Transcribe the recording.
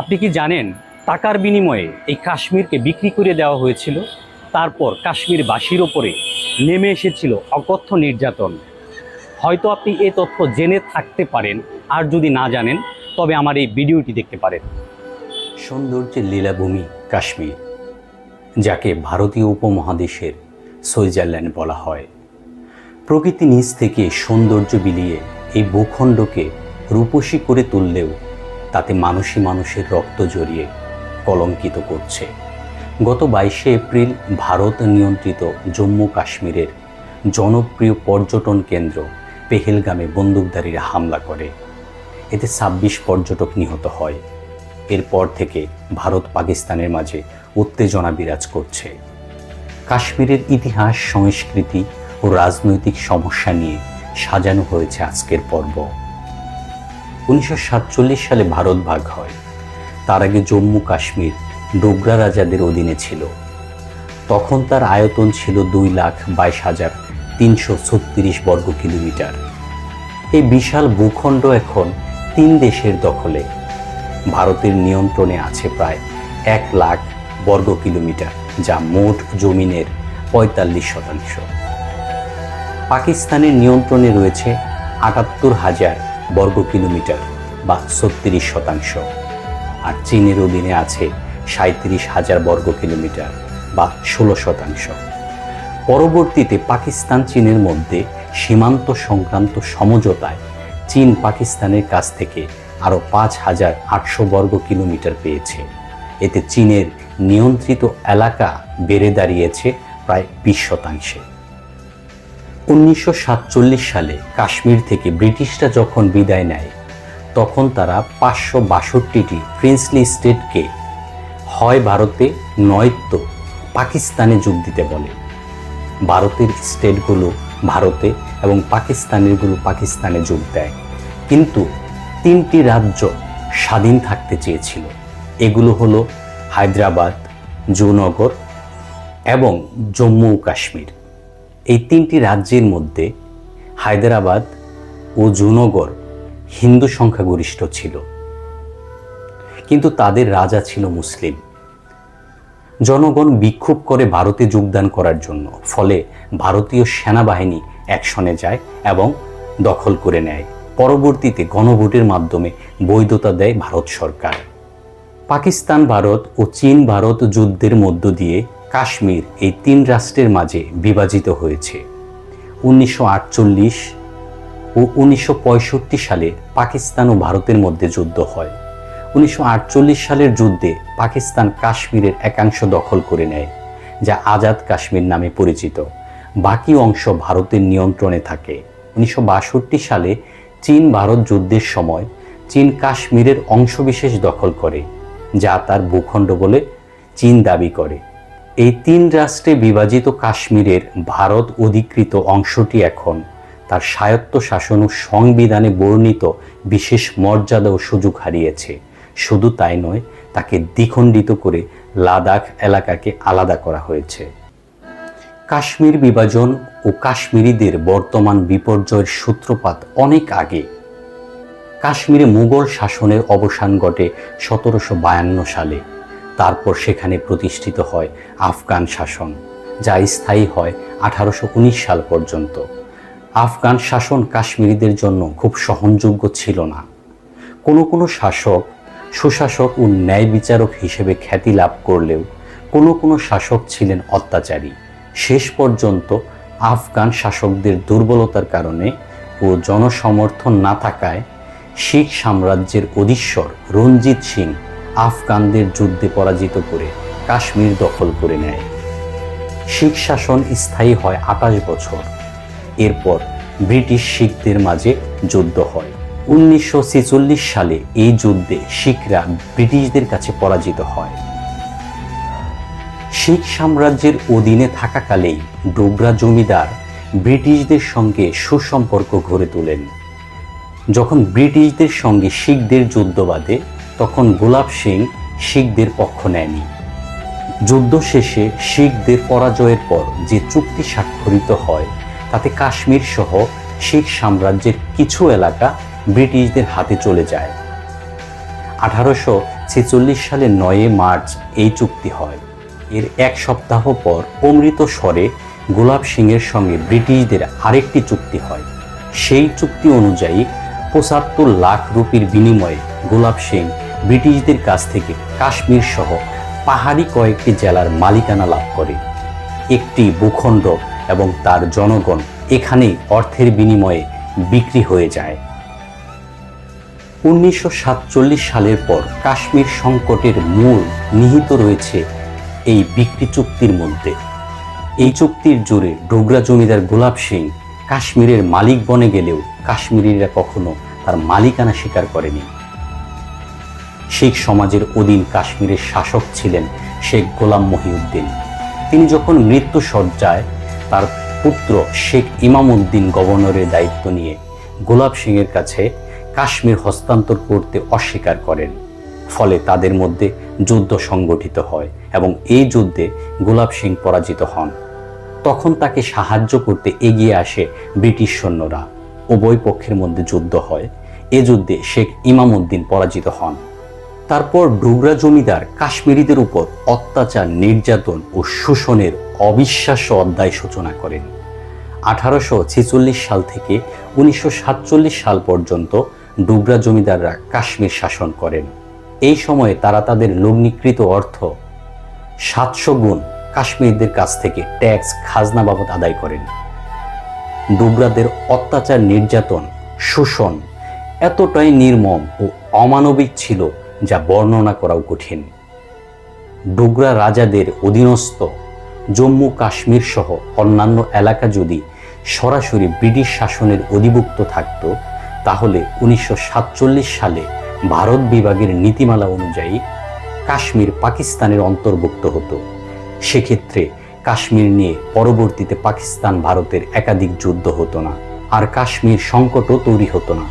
আপনি কি জানেন টাকার বিনিময়ে এই কাশ্মীরকে বিক্রি করে দেওয়া হয়েছিল? তারপর কাশ্মীরবাসীর ওপরে নেমে এসেছিল অকথ্য নির্যাতন। হয়তো আপনি এ তথ্য জেনে থাকতে পারেন, আর যদি না জানেন, তবে আমার এই ভিডিওটি দেখতে পারেন। সৌন্দর্যের লীলাভূমি কাশ্মীর, যাকে ভারতীয় উপমহাদেশের সুইজারল্যান্ড বলা হয়। প্রকৃতি নিজ থেকে সৌন্দর্য বিলিয়ে এই ভূখণ্ডকে রূপসী করে তুললেও তাতে মানুষই মানুষের রক্ত জড়িয়ে কলঙ্কিত করছে। গত বাইশে এপ্রিল ভারত নিয়ন্ত্রিত জম্মু কাশ্মীরের জনপ্রিয় পর্যটন কেন্দ্র পেহেলগামে বন্দুকধারীরা হামলা করে। এতে ছাব্বিশ পর্যটক নিহত হয়। এরপর থেকে ভারত পাকিস্তানের মাঝে উত্তেজনা বিরাজ করছে। কাশ্মীরের ইতিহাস, সংস্কৃতি ও রাজনৈতিক সমস্যা নিয়ে সাজানো হয়েছে আজকের পর্ব। উনিশশো সাতচল্লিশ সালে ভারত ভাগ হয়। তার আগে জম্মু কাশ্মীর ডোগরা রাজাদের অধীনে ছিল। তখন তার আয়তন ছিল দুই লাখ বাইশ হাজার তিনশো ছত্রিশ বর্গ কিলোমিটার। এই বিশাল ভূখণ্ড এখন তিন দেশের দখলে। ভারতের নিয়ন্ত্রণে আছে প্রায় এক লাখ বর্গ কিলোমিটার, যা মোট জমিনের পঁয়তাল্লিশ শতাংশ। পাকিস্তানের নিয়ন্ত্রণে রয়েছে আটাত্তর হাজার বর্গ কিলোমিটার বা ছত্রিশ শতাংশ। আর চীনের অধীনে আছে সাঁত্রিশ হাজার বর্গ কিলোমিটার বা ষোলো শতাংশ। পরবর্তীতে পাকিস্তান চীনের মধ্যে সীমান্ত সংক্রান্ত সমঝোতায় চীন পাকিস্তানের কাছ থেকে আরও পাঁচ হাজার আটশো বর্গ কিলোমিটার পেয়েছে। এতে চীনের নিয়ন্ত্রিত এলাকা বেড়ে দাঁড়িয়েছে প্রায় বিশ শতাংশে। উনিশশো সাতচল্লিশ সালে কাশ্মীর থেকে ব্রিটিশরা যখন বিদায় নেয়, তখন তারা পাঁচশো বাষট্টিটি প্রিন্সলি স্টেটকে হয় ভারতে নয়তো পাকিস্তানে যোগ দিতে বলে। ভারতের স্টেটগুলো ভারতে এবং পাকিস্তানেরগুলো পাকিস্তানে যোগ দেয়। কিন্তু তিনটি রাজ্য স্বাধীন থাকতে চেয়েছিল। এগুলো হলো হায়দ্রাবাদ, জুনগর এবং জম্মু কাশ্মীর। এই তিনটি রাজ্যের মধ্যে হায়দ্রাবাদ ও জুনগর হিন্দু সংখ্যাগরিষ্ঠ ছিল। কিন্তু তাদের রাজা ছিল মুসলিম। জনগণ বিক্ষোভ করে ভারতে যোগদান করার জন্য, ফলে ভারতীয় সেনাবাহিনী অ্যাকশনে যায় এবং দখল করে নেয়। পরবর্তীতে গণভোটের মাধ্যমে বৈধতা দেয় ভারত সরকার। পাকিস্তান, ভারত ও চীন, ভারত যুদ্ধের মধ্য দিয়ে কাশ্মীর এই তিন রাষ্ট্রের মাঝে বিভাজিত হয়েছে। উনিশশো আটচল্লিশ ও উনিশশো পঁয়ষট্টি সালে পাকিস্তান ও ভারতের মধ্যে যুদ্ধ হয়। উনিশশো আটচল্লিশ সালের যুদ্ধে পাকিস্তান কাশ্মীরের একাংশ দখল করে নেয়, যা আজাদ কাশ্মীর নামে পরিচিত। বাকি অংশ ভারতের নিয়ন্ত্রণে থাকে। উনিশশো বাষট্টি সালে চীন ভারত যুদ্ধের সময় চীন কাশ্মীরের অংশবিশেষ দখল করে, যা তার ভূখণ্ড বলে চীন দাবি করে। এই তিন রাষ্ট্রে বিভাজিত কাশ্মীরের ভারত অধিকৃত অংশটি এখন তার স্বায়ত্ত শাসন ও সংবিধানে বর্ণিত বিশেষ মর্যাদা ও সুযোগ হারিয়েছে। শুধু তাই নয়, তাকে দ্বিখণ্ডিত করে লাদাখ এলাকাকে আলাদা করা হয়েছে। কাশ্মীর বিভাজন ও কাশ্মীরিদের বর্তমান বিপর্যয়ের সূত্রপাত অনেক আগে। কাশ্মীরে মুঘল শাসনের অবসান ঘটে সতেরোশো বায়ান্ন সালে। তারপর সেখানে প্রতিষ্ঠিত হয় আফগান শাসন, যা স্থায়ী হয় আঠারোশো উনিশ সাল পর্যন্ত। আফগান শাসন কাশ্মীরিদের জন্য খুব সহনযোগ্য ছিল না। কোনো কোনো শাসক, সুশাসক ও ন্যায় বিচারক হিসেবে খ্যাতি লাভ করলেও কোনো কোনো শাসক ছিলেন অত্যাচারী। শেষ পর্যন্ত আফগান শাসকদের দুর্বলতার কারণে ও জনসমর্থন না থাকায় শিখ সাম্রাজ্যের অধীশ্বর রঞ্জিত সিং আফগানদের যুদ্ধে পরাজিত করে কাশ্মীর দখল করে নেয়। শিখ শাসন স্থায়ী হয় আঠাশ বছর। এরপর ব্রিটিশ শিখদের মাঝে যুদ্ধ হয়। উনিশশো সালে এই যুদ্ধে শিখরা ব্রিটিশদের কাছে পরাজিত হয়। শিখ সাম্রাজ্যের অধীনে থাকাকালেই ডোগরা জমিদার ব্রিটিশদের সঙ্গে সুসম্পর্ক গড়ে তোলেন। যখন ব্রিটিশদের সঙ্গে শিখদের যুদ্ধ বাঁধে তখন গোলাপ সিং শিখদের পক্ষ নেয়নি। যুদ্ধ শেষে শিখদের পরাজয়ের পর যে চুক্তি স্বাক্ষরিত হয়, তাতে কাশ্মীর সহ শিখ সাম্রাজ্যের কিছু এলাকা ব্রিটিশদের হাতে চলে যায়। আঠারোশো ছেচল্লিশ সালের নয়ে মার্চ এই চুক্তি হয়। এর এক সপ্তাহ পর অমৃতসরে গোলাপ সিংয়ের সঙ্গে ব্রিটিশদের আরেকটি চুক্তি হয়। সেই চুক্তি অনুযায়ী পঁচাত্তর লাখ রুপির বিনিময়ে গোলাপ সিং ব্রিটিশদের কাছ থেকে কাশ্মীর সহ পাহাড়ি কয়েকটি জেলার মালিকানা লাভ করে। একটি ভূখণ্ড এবং তার জনগণ এখানেই অর্থের বিনিময়ে বিক্রি হয়ে যায়। উনিশশো সাতচল্লিশ সালের পর কাশ্মীর সংকটের মূল নিহিত রয়েছে এই বিক্রি চুক্তির মধ্যে। এই চুক্তির জোরে ডোগরা জমিদার গোলাপ সিং কাশ্মীরের মালিক বনে গেলেও কাশ্মীরিরা কখনো তার মালিকানা স্বীকার করেনি। শিখ সমাজের অধীন কাশ্মীরের শাসক ছিলেন শেখ গোলাম মহিউদ্দিন। তিনি যখন মৃত্যু সজ্জায় তার পুত্র শেখ ইমাম উদ্দিন গভর্নরের দায়িত্ব নিয়ে গোলাপ সিংয়ের কাছে কাশ্মীর হস্তান্তর করতে অস্বীকার করেন, ফলে তাদের মধ্যে যুদ্ধ সংগঠিত হয় এবং এই যুদ্ধে গোলাপ সিং পরাজিত হন। তখন তাকে সাহায্য করতে এগিয়ে আসে ব্রিটিশ সৈন্যরা। উভয় পক্ষের মধ্যে যুদ্ধ হয়। এ যুদ্ধে শেখ ইমাম উদ্দিন পরাজিত হন। তারপর ডোগরা জমিদার কাশ্মীরিদের উপর অত্যাচার, নির্যাতন ও শোষণের অবিশ্বাস্য অধ্যায় সূচনা করেন। আঠারোশো ছেচল্লিশ সাল থেকে উনিশশো সাতচল্লিশ সাল পর্যন্ত ডোগরা জমিদাররা কাশ্মীর শাসন করেন। এই সময়ে তারা তাদের লগ্নিকৃত অর্থ সাতশো গুণ কাশ্মীরদের কাছ থেকে ট্যাক্স খাজনা বাবদ আদায় করেন। ডোগরাদের অত্যাচার, নির্যাতন, শোষণ এতটাই নির্মম ও অমানবিক ছিল যা বর্ণনা করাও কঠিন। ডোগরা রাজাদের অধীনস্থ জম্মু কাশ্মীর সহ অন্যান্য এলাকা যদি সরাসরি ব্রিটিশ শাসনের অধিভুক্ত থাকত, তাহলে উনিশশো সাতচল্লিশ সালে ভারত বিভাগের নীতিমালা অনুযায়ী কাশ্মীর পাকিস্তানের অন্তর্ভুক্ত হতো। সেক্ষেত্রে কাশ্মীর নিয়ে পরবর্তীতে পাকিস্তান ভারতের একাধিক যুদ্ধ হতো না, আর কাশ্মীর সংকটও তৈরি হতো না।